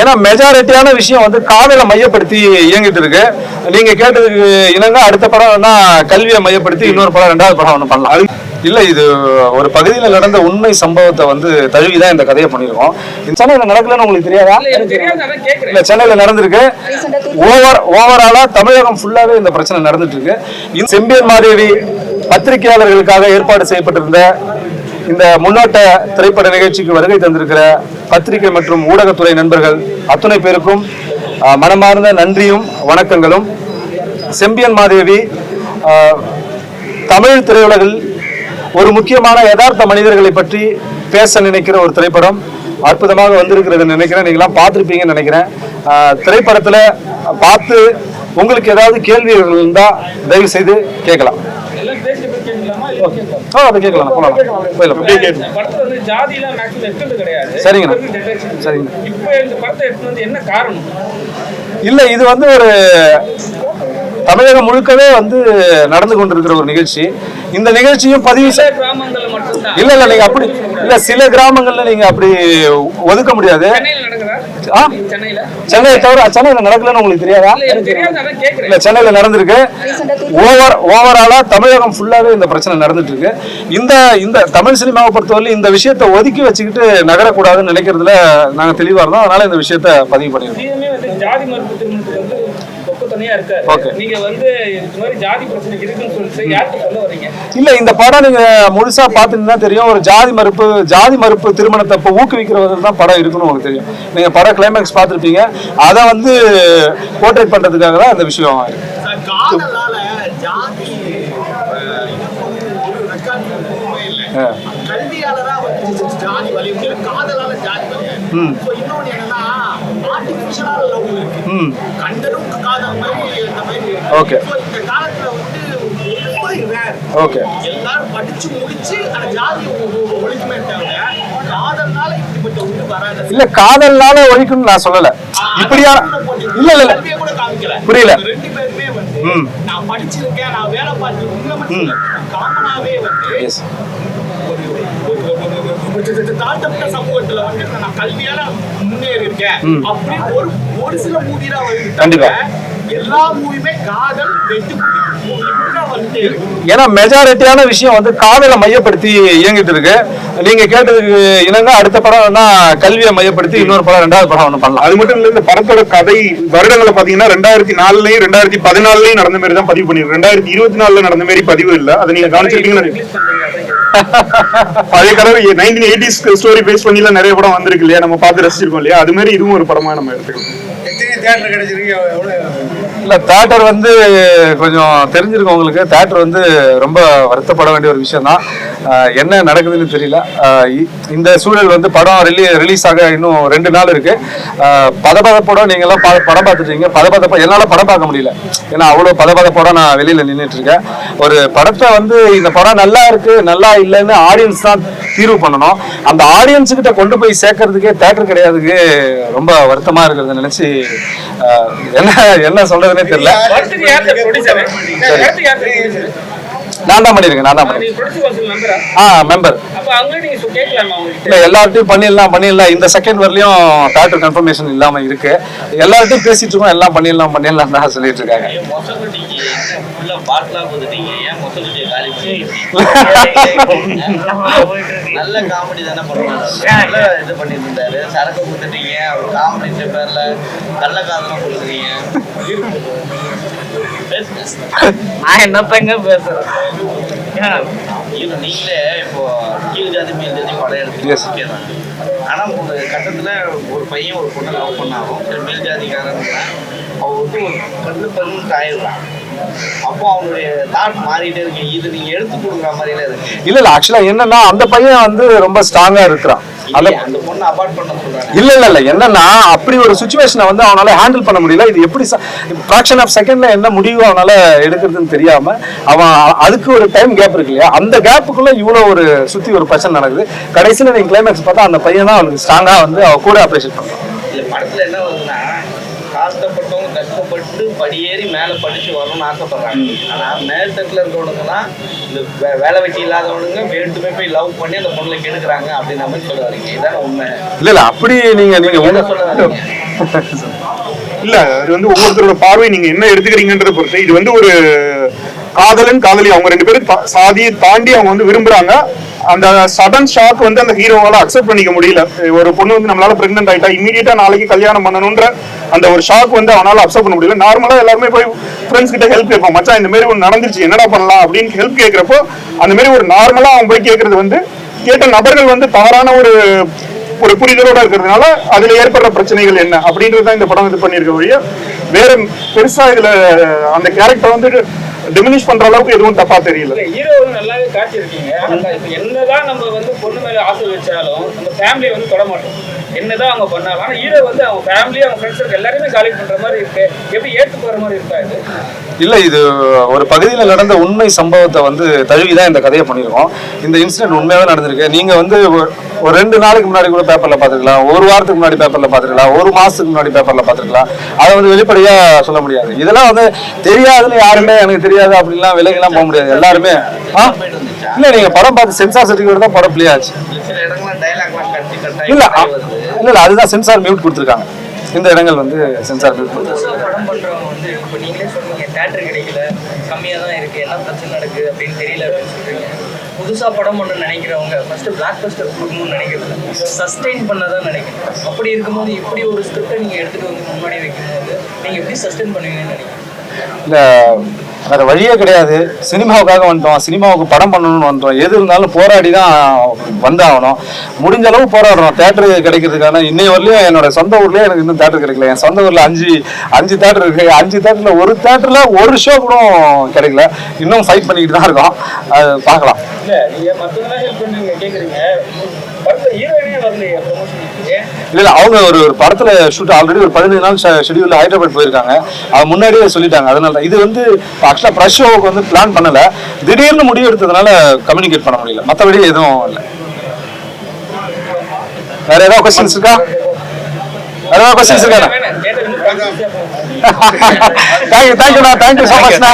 ஏன்னா மெஜாரிட்டியான விஷயம் வந்து காதலை மையப்படுத்தி இயங்கிட்டு இருக்கு. நீங்க கேட்டதுக்கு இணங்க அடுத்த படம் வேணா கல்வியை மையப்படுத்தி இன்னொரு படம் ரெண்டாவது படம் ஒன்று பண்ணலாம். இல்ல இது ஒரு பகுதியில் நடந்த உண்மை சம்பவத்தை வந்து தழுவி தான் இந்த கதையை பண்ணியிருக்கோம். இந்த சென்னையில் நடக்கலன்னு உங்களுக்கு தெரியாதா? இல்ல எனக்கு தெரியாது அதான் கேக்குறேன். இல்ல சென்னையில நடந்திருக்கு. ஓவர் ஓவராலா தமிழகம் ஃபுல்லாவே இந்த பிரச்சனை நடந்துட்டு இருக்கு. செம்பியன் மாதேவி பத்திரிகையாளர்களுக்காக ஏற்பாடு செய்யப்பட்டிருந்த இந்த முன்னோட்ட திரைப்பட நிகழ்ச்சிக்கு வருகை தந்திருக்கிற பத்திரிகை மற்றும் ஊடகத்துறை நண்பர்கள் அத்துணை பேருக்கும் மனமார்ந்த நன்றியும் வணக்கங்களும். செம்பியன் மாதேவி தமிழ் திரையுலகில் ஒரு முக்கியமான யதார்த்த மனிதர்களை பற்றி பேச நினைக்கிற ஒரு திரைப்படம் அற்புதமாக வந்திருக்கிறது நினைக்கிறேன். நீங்களாம் பார்த்துருப்பீங்கன்னு நினைக்கிறேன். திரைப்படத்தில் பார்த்து உங்களுக்கு ஏதாவது கேள்விகள் இருந்தால் தயவு செய்து கேட்கலாம் ஆ அதை கேட்கலாம் போகலாம். போயிடலாம். சரிங்கண்ணா. சரிங்கண்ணா. இப்ப இந்த படத்தை எடுத்து வந்து என்ன காரணம்? இல்ல இது வந்து ஒரு தமிழகம் முழுக்கவே வந்து நடந்து கொண்டிருக்கிற ஒரு நிகழ்ச்சி. இந்த நிகழ்ச்சியும் பதிவு இல்ல இல்ல நீங்க அப்படி இல்ல சில கிராமங்கள்ல நீங்க அப்படி ஒதுக்க முடியாது. சென்னையை தவிர சென்னையில நடக்கலன்னு உங்களுக்கு தெரியாதா? இல்ல சென்னையில நடந்திருக்கு. ஓவர் ஓவராலா தமிழகம் ஃபுல்லாவே இந்த பிரச்சனை நடந்துட்டு இருக்கு இந்த இந்த தமிழ் சினிமாவை பொறுத்தவரை இந்த விஷயத்தை ஒதுக்கி வச்சுக்கிட்டு நகரக்கூடாதுன்னு நினைக்கிறதுல நாங்க தெளிவா இருந்தோம். அதனால இந்த விஷயத்த பதிவு பண்ணிருக்கோம். சிஎம்ஏ வந்து ஜாதி மறுப்பு திருமணத்துக்கு வந்து பக்கம் தனியா இருக்காரு. Okay. நீங்க வந்து இந்த மாதிரி ஜாதி பிரச்சனை இருக்குன்னு சொல்லிட்டு யார்கிட்ட சொல்ல வரீங்க? இல்ல இந்த படம் நீங்க முழுசா பாத்தீங்கன்னா தெரியும். ஒரு ஜாதி மறுப்பு ஜாதி மறுப்பு திருமணத்தை இப்போ ஊக்குவிக்கிற தான் படம் இருக்குன்னு உங்களுக்கு தெரியும். நீங்க படம் கிளைமேக்ஸ் பார்த்திருப்பீங்க. அதை வந்து போர்ட்ரேட் பண்றதுக்காக தான் இந்த விஷயம் இருக்கு. காதலால ஜாதி அஹ், ஒரு ரெக்கார்ட் கல்வியாலதான் வந்து ஜாதி வலிமை காதலால ஜாதி. இப்போ இன்னொன்னு என்னன்னா ஆர்டிபிஷியலான லவ் இருக்கு கண்டனும் காதல் மாதிரி இந்த. இப்போ இந்த காலத்துல வந்து. ஓகே எல்லாரும் படிச்சு முடிச்சு அந்த ஜாதி ஒழிக்குமே காதல்னால இப்படிப்பட்ட ஒன்று வராது இல்ல காதல்னால ஒழிக்கணும்னு நான் சொல்லல இப்படியா இல்ல இல்ல புரியல. ரெண்டு பேருமே. நான் படிச்சிருக்கேன் நான் வேலை பார்த்து உங்களை மட்டும் இல்ல. காமனாவே வந்து தாழ்த்தப்பட்ட சமூகத்துல வந்து நான் கல்வியால முன்னேறி இருக்கேன் ம். அப்படி ஒரு ஒரு சில மூவி தான் வருது கண்டிப்பா. எல்லா மூவியுமே காதல் ஏன்னா மெஜாரிட்டியான விஷயம் வந்து காதலை மையப்படுத்தி இயங்கிட்டு இருக்கு. நீங்க கேட்டதுக்கு இணங்க அடுத்த படம் வேணா கல்வியை மையப்படுத்தி இன்னொரு படம் ரெண்டாவது படம் ஒன்று பண்ணலாம். அது மட்டும் இல்ல இந்த படத்தோட கதை வருடங்களை பாத்தீங்கன்னா ரெண்டாயிரத்தி நாலுலயும் ரெண்டாயிரத்தி பதினாலுலயும் நடந்த மாதிரி தான் பதிவு பண்ணிருக்கு ரெண்டாயிரத்தி இருபத்தி நாலுல நடந்த மாதிரி பதிவு இல்ல. அதை நீங்க கவனிச்சிருக்கீங்கன்னு. பழைய கதை நைன்டீன் எயிட்டிஸ் ஸ்டோரி பேஸ் பண்ணி எல்லாம் நிறைய படம் வந்திருக்கு இல்லையா? நம்ம பார்த்து ரசிச்சிருக்கோம் இல்லையா? அது மாதிரி இதுவும் ஒரு படமா நம்ம எடுத்துக்கணும் இல்லை தேட்டர் வந்து கொஞ்சம் தெரிஞ்சிருக்கும் உங்களுக்கு தேட்டர் வந்து ரொம்ப வருத்தப்பட வேண்டிய ஒரு விஷயம் தான் என்ன நடக்குதுன்னு தெரியல. இ- இந்த சூழல் வந்து படம் ரிலீ ரிலீஸ் ஆக இன்னும் ரெண்டு நாள் இருக்கு. பதபதப்போட பதபதப்படம் நீங்க எல்லாம் ப- படம் பார்த்துட்டீங்க. பதபதப்ப என்னால் படம் பார்க்க முடியல. ஏன்னா அவ்வளோ பதபதப்போட நான் வெளியில நின்றுட்டு இருக்கேன் ஒரு படத்தை வந்து இந்த படம் நல்லா இருக்கு நல்லா இல்லைன்னு ஆடியன்ஸ் தான் தீர்வு பண்ணணும். அந்த ஆடியன்ஸுக்கிட்ட கொண்டு போய் சேர்க்கறதுக்கே தேட்டர் கிடையாதுக்கு ரொம்ப வருத்தமா இருக்கிறத நினைச்சு என்ன என்ன சொல்றதுன்னே தெரியல. நான் தான் பண்ணிருக்கேன் நான் தான் பண்ணிருக்கேன் ஆ? மெம்பர் இல்ல எல்லார்ட்டையும் பண்ணிடலாம் பண்ணிடலாம். இந்த செகண்ட் வரலையும் தேட்டர் கன்ஃபர்மேஷன் இல்லாம இருக்கு. எல்லார்ட்டையும் பேசிட்டு இருக்கோம் எல்லாம் பண்ணிடலாம் பண்ணிடலாம் தான் சொல்லிட்டு இருக்காங்க. நல்ல காமெடி தானே பண்ணுவாங்க நல்ல இது பண்ணிட்டு இருந்தாரு சரக்கு கொடுத்துட்டீங்க அவர் காமெடி பேர்ல கள்ள காதலாம் கொடுக்குறீங்க. நான் என்னத்தங்க பேசுறேன் நீங்களே இப்போ கீழ் ஜாதி மேல் ஜாதி படம். எடுத்து ஆனா ஒரு கட்டத்துல ஒரு பையன் ஒரு பொண்ணை லவ் பண்ணாலும் மேல் ஜாதிக்காரன் அவன் வந்து ஒரு கண்ணு பண்ணு ஆயிடுறான். அப்போ அவனுடைய தாட் மாறிட்டே இருக்கு. இது நீங்க எடுத்து கொடுக்குற மாதிரில இருக்கு. இல்ல இல்ல ஆக்சுவலா என்னன்னா அந்த பையன் வந்து ரொம்ப ஸ்ட்ராங்கா இருக்கிறான். இல்ல இல்ல இல்ல என்னன்னா அப்படி ஒரு சுச்சுவேஷனை வந்து அவனால ஹேண்டில் பண்ண முடியல. இது எப்படி ஃபிராக்ஷன் ஆஃப் செகண்ட்ல என்ன முடிவு அவனால எடுக்கிறதுன்னு தெரியாம அவன் அதுக்கு ஒரு டைம் கேப் இருக்கு இல்லையா? அந்த கேப்புக்குள்ள இவ்வளவு ஒரு சுத்தி ஒரு பிரச்சனை நடக்குது. கடைசியில நீங்க கிளைமேக்ஸ் பார்த்தா அந்த பையன் தான் அவனுக்கு ஸ்ட்ராங்கா வந்து அவ கூட அப்ரிஷியேட் இல்ல படத்துல என்ன கஷ்டப்பட்டு படியேறி மேலே படிச்சு வரணும்னு ஆசைப்படுறாங்க. ஆனா மேல்தட்டில் இருக்கிறவனுங்கலாம் இந்த வே- வேலை வெட்டி இல்லாதவனுங்க வேண்டுமே போய் லவ் பண்ணி அந்த பொண்ணை கெடுக்குறாங்க அப்படின்ற மாதிரி சொல்ல வரீங்க இதான உண்மை. இல்ல இல்ல அப்படி நீங்க நீங்க என்ன உங்க- சொல்ல வரீங்க இல்ல அது வந்து ஒவ்வொருத்தரோட பார்வை நீங்க என்ன எடுத்துக்கிறீங்கன்றத பொறுத்து. இது வந்து ஒரு காதலன் காதலி அவங்க ரெண்டு பேரும் சாதியை தாண்டி அவங்க வந்து விரும்புறாங்க. அந்த சடன் ஷாக் வந்து அந்த ஹீரோவால அக்செப்ட் பண்ணிக்க முடியல. ஒரு பொண்ணு வந்து நம்மளால பிரெக்னென்ட் ஆயிட்டா இமீடியட்டா நாளைக்கு கல்யாணம் பண்ணணும்ன்ற அந்த ஒரு ஷாக் வந்து அவனால அக்செப்ட் பண்ண முடியல. நார்மலா எல்லாருமே போய் ஃப்ரெண்ட்ஸ் கிட்ட ஹெல்ப் கேட்போம். மச்சான் இந்த மாதிரி ஒன்று நடந்துருச்சு என்னடா பண்ணலாம்? அப்படின்னு ஹெல்ப் கேட்கிறப்போ அந்த மாதிரி ஒரு நார்மலா அவன் போய் கேட்கறது வந்து கேட்ட நபர்கள் வந்து தவறான ஒரு ஒரு புரிதலோட இருக்கிறதுனால அதுல ஏற்படுற பிரச்சனைகள் என்ன? அப்படின்றது தான் இந்த படம் இது பண்ணியிருக்க வழியா. வேற பெருசா இதுல அந்த கேரக்டர் வந்து டிமினிஷ் பண்ற அளவுக்கு எதுவும் தப்பா தெரியல. ஹீரோ நல்லாவே காட்டியிருக்கீங்க. என்னதான் நம்ம வந்து பொண்ணு மேல ஆசை வச்சாலும் நம்ம ஃபேமிலியை வந்து தொட மாட்டோம். என்னதான் அவங்க பண்ணாலும் ஆனா ஹீரோ வந்து அவங்க ஃபேமிலி அவங்க ஃப்ரெண்ட்ஸ் எல்லாருமே காலி பண்ற மாதிரி இருக்கு. எப்படி ஏத்து போற மாதிரி இருக்கா இது? இல்ல இது ஒரு பகுதியில் நடந்த உண்மை சம்பவத்தை வந்து தழுவி தான் இந்த கதையை பண்ணியிருக்கோம். இந்த இன்சிடென்ட் உண்மையாவே நடந்திருக்கு. நீங்க வந்து ஒரு- ரெண்டு நாளைக்கு முன்னாடி கூட பேப்பர்ல பார்த்துருக்கலாம். ஒரு வாரத்துக்கு முன்னாடி பேப்பர்ல பார்த்துருக்கலாம். ஒரு மாசத்துக்கு முன்னாடி பேப்பர்ல பார்த்துருக்கலாம். அதை வந்து வெளிப்படையா சொல்ல முடியாது. இதெல்லாம் வந்து தெரியாதுன்னு யாருமே எனக்கு தெரியாது அப்படிலாம் விலகெல்லாம் போக முடியாது. எல்லாருமே? இல்ல நீங்க படம் பார்த்து சென்சார் சர்டிஃபிகேட் தான் படம் பிளே ஆச்சு. இல்ல இல்ல அதுதான் சென்சார் மியூட் கொடுத்துருக்காங்க. இந்த இடங்கள் வந்து சென்சார் புதுசாக படம் பண்ணுறவங்க வந்து இப்போ நீங்களே சொன்னீங்க தேட்டர் கிடைக்கல கம்மியாக தான் இருக்குது என்ன பிரச்சனை நடக்குது அப்படின்னு தெரியல அப்படின்னு சொல்கிறீங்க புதுசாக படம் பண்ண நினைக்கிறவங்க ஃபஸ்ட்டு பிளாக் பஸ்டர் கொடுக்கணும்னு நினைக்கிறது சஸ்டெயின் பண்ண தான் நினைக்கிறேன் அப்படி இருக்கும்போது இப்படி ஒரு ஸ்கிரிப்டை நீங்கள் எடுத்துகிட்டு வந்து முன்னாடி வைக்கும்போது நீங்கள் எப்படி சஸ்டெயின் பண்ணுவீங்கன்னு நினைக்கிறேன் இல்ல வேற வழியே கிடையாது. சினிமாவுக்காக வந்துட்டோம். சினிமாவுக்கு படம் பண்ணணும்னு வந்துட்டோம். எது இருந்தாலும் போராடி தான் வந்தாகணும். முடிஞ்ச அளவு போராடுறோம் தேட்டரு கிடைக்கிறதுக்கான இன்னைய வரலையும் என்னோட சொந்த ஊர்லயே எனக்கு இன்னும் தேட்டர் கிடைக்கல. என் சொந்த ஊர்ல அஞ்சு அஞ்சு தேட்டர் இருக்கு. அஞ்சு தேட்டர்ல ஒரு தேட்டர்ல ஒரு ஷோ கூட கிடைக்கல. இன்னும் ஃபைட் பண்ணிக்கிட்டு தான் இருக்கோம். அது பார்க்கலாம் இல்ல நீங்க மத்தவங்க ஹெல்ப் பண்ணீங்க கேக்குறீங்க படத்துல ஹீரோயினே வரலையே ப்ரொமோஷனுக்கு இல்ல இல்ல அவங்க ஒரு ஒரு படத்துல ஷூட் ஆல்ரெடி ஒரு பதினஞ்சு நாள் ஷெடியூல்ல ஹைதராபாத் போயிருக்காங்க. அவங்க முன்னாடியே சொல்லிட்டாங்க. அதனால இது வந்து ஆக்சுவலா ப்ரஷ் ஷோவுக்கு வந்து பிளான் பண்ணல. திடீர்னு முடிவு எடுத்ததுனால கம்யூனிகேட் பண்ண முடியல. மற்றபடி எதுவும் இல்லை. வேற ஏதாவது கொஸ்டின்ஸ் இருக்கா? வேற ஏதாவது கொஸ்டின்ஸ் இருக்காண்ணா தேங்க்யூ தேங்க்யூண்ணா தேங்க்யூ ஸோ மச்ண்ணா